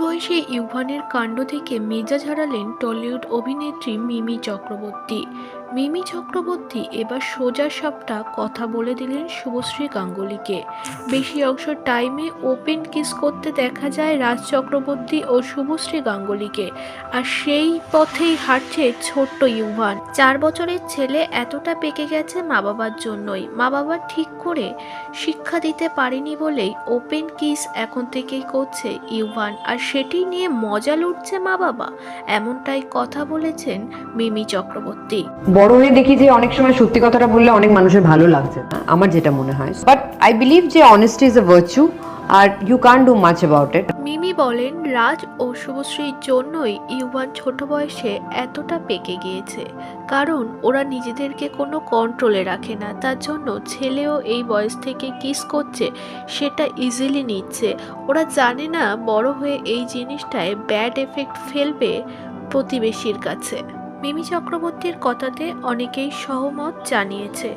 বয়সে ইউভানের কাণ্ড থেকে মেজাজ হারালেন টলিউড অভিনেত্রী মিমি চক্রবর্তী। মিমি চক্রবর্তী এবার সোজা সাপটা কথা বলে দিলেন শুভশ্রী গাঙ্গুলিকে। বেশি অংশ টাইমে ওপেন কিস করতে দেখা যায় রাজ চক্রবর্তী ও শুভশ্রী গাঙ্গুলিকে। আর সেই পথেই হাঁটছে ছোট্ট ইউভান। চার বছরের ছেলে এতটা পেকে গেছে মা বাবার জন্যই। মা বাবা ঠিক করে শিক্ষা দিতে পারেনি বলেই ওপেন কিস এখন থেকেই করছে ইউভান। আর সেটি নিয়ে মজা লুটছে মা বাবা এমনটাই কথা বলেছেন মিমি চক্রবর্তী। বড় হয়ে দেখি যে অনেক সময় সত্যি কথাটা বললে অনেক মানুষের ভালো লাগছে না, আমার যেটা মনে হয়। বাট আই বিলিভ যে honesty is a virtue R you can do much about it Mimi বলেন, রাজ ও শুভশ্রীর জন্যই ইউভান ছোট বয়সে এতটা পেকে গিয়েছে। কারণ ওরা নিজেদেরকে কোনো কন্ট্রোলে রাখে না। তার জন্য ছেলেও এই বয়স থেকে কিস করছে, সেটা ইজিলি নিচ্ছে। ওরা জানে না বড় হয়ে এই জিনিসটায় ব্যাড এফেক্ট ফেলবে প্রতিবেশীর কাছে। মিমি চক্রবর্তীর কথাতে অনেকেই সহমত জানিয়েছে।